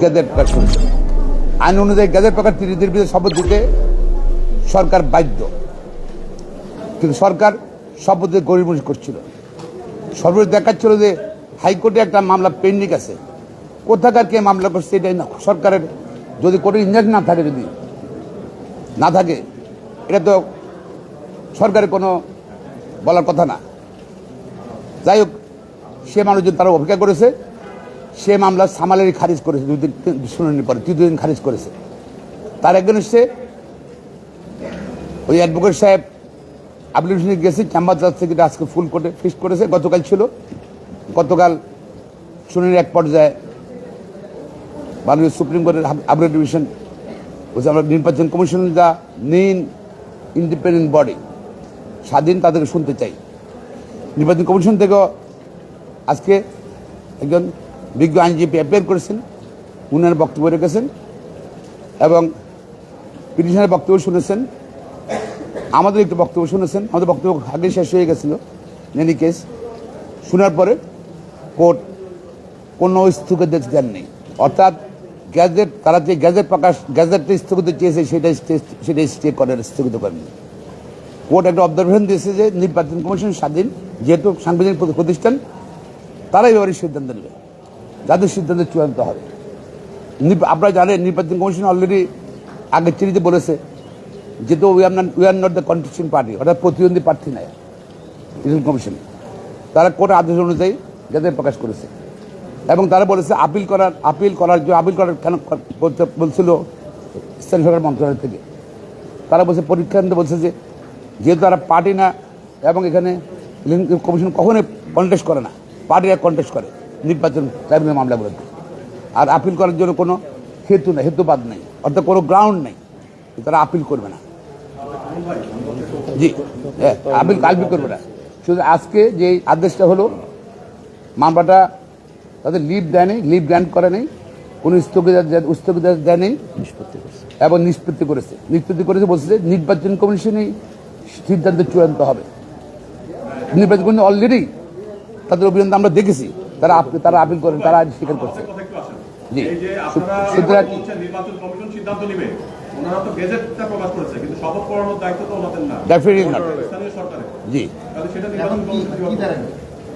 Gadget প্রকাশ করেছে। আইন অনুযায়ী গ্যাজেট প্রকাশ তিরিশদের বিরুদ্ধে শপথ দিতে সরকার বাধ্য। কিন্তু সরকার শপথ গরিবমুখী করছিল। সর্বোচ্চ দেখাচ্ছিল যে হাইকোর্টে একটা মামলা পেন্ডিং আছে। কোথাকার কে মামলা করছে এটাই না। সরকারের যদি কোনো ইঞ্জিনিয়ার না থাকে যদি না থাকে, এটা তো সরকারের কোনো বলার কথা না। যাই হোক, সে মানুষজন তারা অপেক্ষা করেছে। সে মামলা সামালেরই খারিজ করেছে দুই দিন পরে তৃতীয় দিন খারিজ করেছে। তার একজন এসছে ওই অ্যাডভোকেট সাহেব অ্যাপ্লিকেশনে গেছে চেম্বার জাজ থেকে আজকে ফুল কোর্টে ফিক্স করেছে, গতকাল ছিল। গতকাল শুনানির এক পর্যায়ে মাননীয় সুপ্রিম কোর্টের আবরেট ডিভিশন বলছে আমরা নির্বাচন কমিশন, যা মেইন ইন্ডিপেন্ডেন্ট বডি স্বাধীন তাদেরকে শুনতে চাই। নির্বাচন কমিশন থেকেও আজকে একজন বিজ্ঞ আইনজীবী অ্যাপিয়ার করেছেন, উনার বক্তব্য রেখেছেন এবং পিটিশনের বক্তব্য শুনেছেন। আমাদের একটু বক্তব্য শুনেছেন। আমাদের বক্তব্য আগে শেষ হয়ে গেছিল এনি কেস শোনার পরে কোর্ট কোনো স্থগিত দেননি অর্থাৎ গ্যাজেট, তারা যে গ্যাজেট প্রকাশ, গ্যাজেটটা স্থগিত চেয়েছে stay- সেটাই স্টে করেন স্থগিত করেনি। কোর্ট একটা অবজারভেশন দিয়েছে যে নির্বাচন কমিশন স্বাধীন, যেহেতু সাংবিধানিক প্রতিষ্ঠান তারাই এবারে সিদ্ধান্ত নেবে। যাদের সিদ্ধান্ত চূড়ান্ত হবে। আপনারা জানেন, নির্বাচন কমিশন অলরেডি আগের চিঠিতে বলেছে যেহেতু we are we are not the party অর্থাৎ প্রতিদ্বন্দ্বী প্রার্থী নেয় ইলেকশন কমিশন। তারা কোর্টের আদেশ অনুযায়ী যাদের প্রকাশ করেছে। এবং তারা বলেছে আপিল করার আপিল করার জন্য আপিল করার কেন বলছিল স্থানীয় সরকার মন্ত্রণালয় থেকে। তারা বলছে, পরীক্ষা বলছে যে যেহেতু তারা পার্টি না, এবং এখানে কমিশন কখনোই কন্টেস্ট করে না। পার্টিরা কন্টেস্ট করে। নির্বাচন ট্রাইব্যুনাল মামলাগুলোতে আর আপিল করার জন্য কোনো হেতু নেই, হেতুবাদ নেই, অর্থাৎ কোনো গ্রাউন্ড নেই। তারা আপিল করবে না। জি হ্যাঁ আপিল আপিল করবে না। শুধু আজকে যে আদেশটা হলো, মামলাটা তাদের লিভ দেয়নি লিভ গ্র্যান্ট করে নেই, কোনো স্থগিত স্থগিত দেয় নেই এবং নিষ্পত্তি করেছে। নিষ্পত্তি করেছে বলছে যে নির্বাচন কমিশনই সিদ্ধান্ত চূড়ান্ত হবে। নির্বাচন কমিশন অলরেডি তাদের অভিযান আমরা দেখেছি। তারা আপ- তারা আপিল করেন তারা আজ স্বীকার করছে। জি। এই যে সু- আপনারা সুতরাং নির্বাচন কমিশন সিদ্ধান্ত নেবে ওনারা তো গেজেটটা প্রকাশ করেছে কিন্তু শপথ পড়ানোর দায়িত্ব তো ওনাদের না। Definitely not. স্থানীয় সরকারের। জি।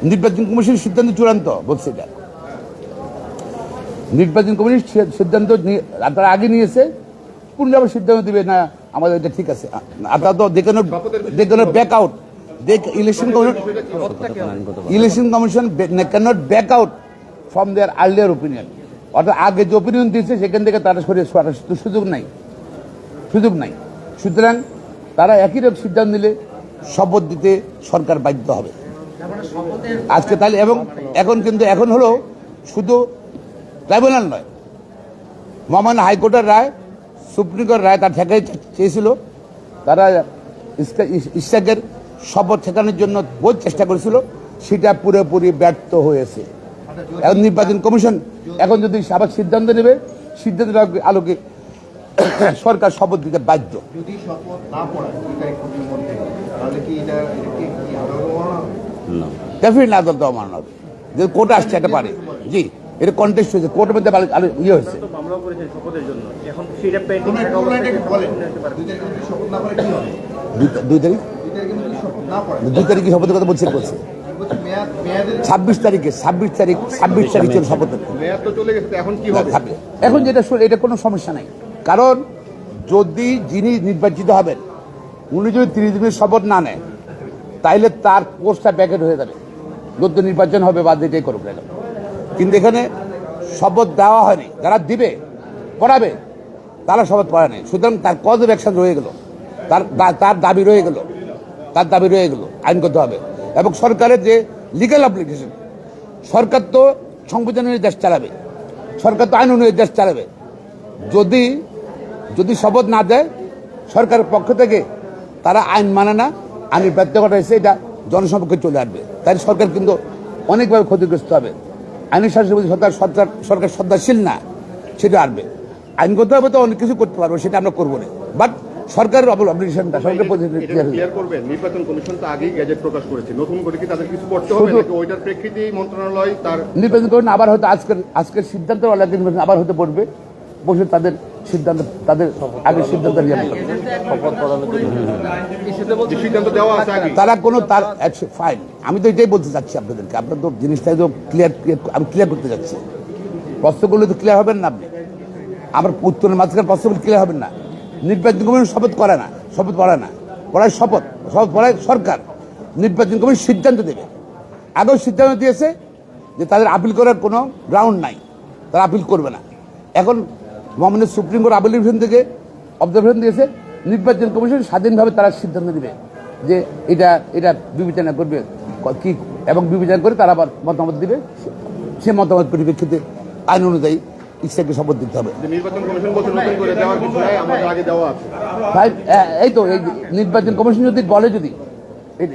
নির্বাচন কমিশন সিদ্ধান্ত চূড়ান্ত বলছে এটা। নির্বাচন কমিশন সিদ্ধান্ত নিয়ে- তারা আগে নিয়েছে আবার সিদ্ধান্ত দিবে না আমাদের এটা ঠিক আছে। আপনারা তো দেখেন দেখেন back out election commission cannot back out from their earlier opinion অর্থাৎ আগে যে ওপিনিয়ন দিয়েছে, সেখান থেকে তারা সরে সরার সুযোগ নাই। সুযোগ নাই। সুতরাং তারা একই রকম সিদ্ধান্ত নিলে শপথ দিতে সরকার বাধ্য হবে। আজকে তাহলে এবং এখন কিন্তু এখন হলো শুধু ট্রাইব্যুনাল নয়। মহামান্য হাইকোর্টের রায়, সুপ্রিম কোর্টের রায় তার ঠেকাই চেয়েছিল। তারা ইস্তা- ইস- ইশাকের শপথ ঠেকানোর জন্য বহু চেষ্টা করেছিল সেটা পুরোপুরি ব্যর্থ হয়েছে। এখন নির্বাচন কমিশন এখন যদি আবার সিদ্ধান্ত নেবে সিদ্ধান্তের আলোকে- আলোকে সরকার শপথ দিতে বাধ্য। যদি? ডেফিনেটলি আদালত অমান্য হবে? যে কোর্ট আসছে এটা পারে জি এটা কন্টেস্ট হয়েছে কোর্টের মধ্যে ইয়ে হয়েছে। একটু। দুই তারিখে? দুই- তারিখ শপথ শপথের কথা বলছে বলছে। ছাব্বিশ তারিখে ছাব্বিশ তারিখ ছাব্বিশ তারিখ শপথ চলে গেছে এখন কি থাকবে। এখন যেটা এটা কোনো সমস্যা নাই। কারণ যদি যিনি নির্বাচিত হবেন উনি যদি তিরিশ দিনের শপথ না নেন তাইলে তার পোস্টটা প্যাকেট হয়ে যাবে। নতুন নির্বাচন হবে বা যেটাই করুক না কেন। কিন্তু এখানে শপথ দেওয়া হয়নি। যারা দিবে পড়াবে তারা শপথ পড়া নেই। সুতরাং তার কজ অফ অ্যাকশন রয়ে গেল। তার- তার দাবি রয়ে গেল। তার দাবি রয়ে গেল, আইনগত হবে এবং সরকারের যে লিগাল অ্যাপ্লিকেশন সরকার তো সংবিধান অনুযায়ী দেশ চালাবে, সরকার তো আইন অনুযায়ী দেশ চালাবে। যদি যদি শপথ না দেয়, সরকারের পক্ষ থেকে তারা আইন মানে না, আইনের ব্যত্যকতা এসে এটা জনসম্পর্কে চলে আসবে। তাই সরকার কিন্তু অনেকভাবে ক্ষতিগ্রস্ত হবে। আইনের প্রতি সরকার সরকার সরকার শ্রদ্ধাশীল না, সেটা আসবে। আইনগতভাবে তো অনেক কিছু করতে পারব, সেটা আমরা করব না। বাট সরকারের ক্লিয়ার করবেন। নির্বাচন কমিশন তো আগেই গ্যাজেট প্রকাশ করেছে। নতুন করে কি তাদের কিছু করতে হবে নাকি ওইটার প্রেক্ষিতেই মন্ত্রণালয় তার নির্বাচন করুন আবার হয়তো আজকের আজকের সিদ্ধান্ত অলরেডি নির্বাচন আবার হতে পড়বে বসে তাদের সিদ্ধান্ত তাদের আগের সিদ্ধান্ত তারা কোনো তার ফাইন আমি তো এটাই বলতে চাচ্ছি আপনাদেরকে। আপনার তো জিনিসটা তো ক্লিয়ার আমি ক্লিয়ার করতে চাচ্ছি। প্রশ্ন প্রশ্নগুলো তো ক্লিয়ার হবেন না আপনি। আমার উত্তরের মাঝখানে প্রশ্নগুলো ক্লিয়ার হবেন না। নির্বাচন কমিশন শপথ করে না, শপথ করে না। পড়ায় শপথ শপথ পড়ায় সরকার। নির্বাচন কমিশন সিদ্ধান্ত দেবে। আগেও সিদ্ধান্ত দিয়েছে যে তাদের আপিল করার কোনো গ্রাউন্ড নাই। তারা আপিল করবে না। এখন মহামান্য সুপ্রিম কোর্ট আপিল ডিভিশন থেকে অবজারভেশন দিয়েছে, নির্বাচন কমিশন স্বাধীনভাবে তারা সিদ্ধান্ত নেবে যে এটা এটা বিবেচনা করবে কি, এবং বিবেচনা করে তারা আবার মতামত দিবে। সে মতামত পরিপ্রেক্ষিতে আইন অনুযায়ী ইচ্ছাকে শপথ দিতে হবে। নির্বাচন কমিশন নতুন করে দেওয়ার কিছু নাই আমাদের আগে দেওয়া আছে। তাই এ- এই তো এই নির্বাচন কমিশন যদি বলে যদি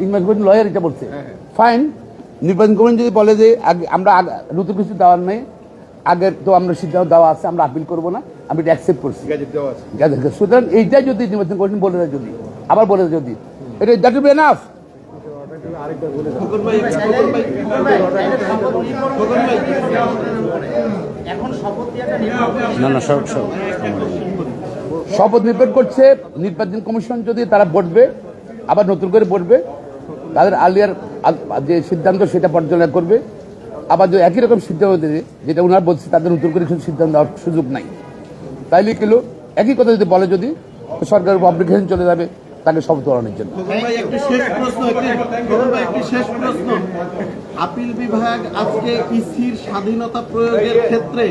নির্বাচন লয়ার এটা বলছে। ফাইন নির্বাচন কমিশন যদি বলে যে আমরা আগ- নতুন কিছু দেওয়ার নেই আগের তো আমরা সিদ্ধান্ত দেওয়া আছে আমরা আপিল করব না আমি এটা অ্যাকসেপ্ট করছি। গ্যাজেট দেওয়া সুতরাং এইটাই যদি নির্বাচন কমিশন বলে দেয় যদি আবার বলে দেয় যদি এটা দ্যাট উইল বি এনাফ শপথ নির্ভর করছে, নির্বাচন কমিশন যদি তারা বসবে, আবার নতুন করে বসবে, তাদের আলিয়ার যে সিদ্ধান্ত সেটা পর্যালোচনা করবে, আবার যদি একই রকম সিদ্ধান্ত দেবে, যেটা ওনার বলছে, তাদের নতুন করে কিছু সিদ্ধান্ত দেওয়ার সুযোগ নাই। তাইলে কিলো একই কথা যদি বলে যদি সরকারের অব্লিগেশন চলে যাবে। তাকে শপথ করানোর জন্য। আপিল বিভাগ আজকে ইসির স্বাধীনতা প্রয়োগের ক্ষেত্রে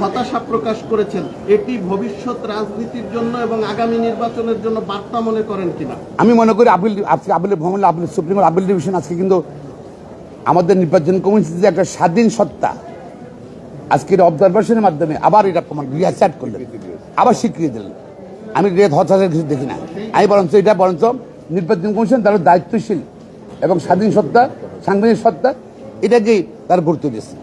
হতাশা প্রকাশ করেছেন। এটি ভবিষ্যৎ রাজনীতির জন্য এবং আগামী নির্বাচনের জন্য বার্তা মনে করেন কিনা? আমি মনে করি আপিল আজকে আপিল ভ্রমণ appeal supreme court appeal division আজকে কিন্তু আমাদের নির্বাচন কমিশন যে একটা স্বাধীন সত্তা আজকের অবজারভেশনের মাধ্যমে আবার এটা প্রমাণ রিয়াসার্ট করলেন আবার স্বীকৃতি দিলেন। আমি গ্রেট হতাশার কিছু দেখি না। আমি বরঞ্চ এটা বরঞ্চ নির্বাচন কমিশন তার দায়িত্বশীল এবং স্বাধীন সত্তা, সাংবিধানিক সত্তা, এটাকেই তার গুরুত্ব দিয়েছে।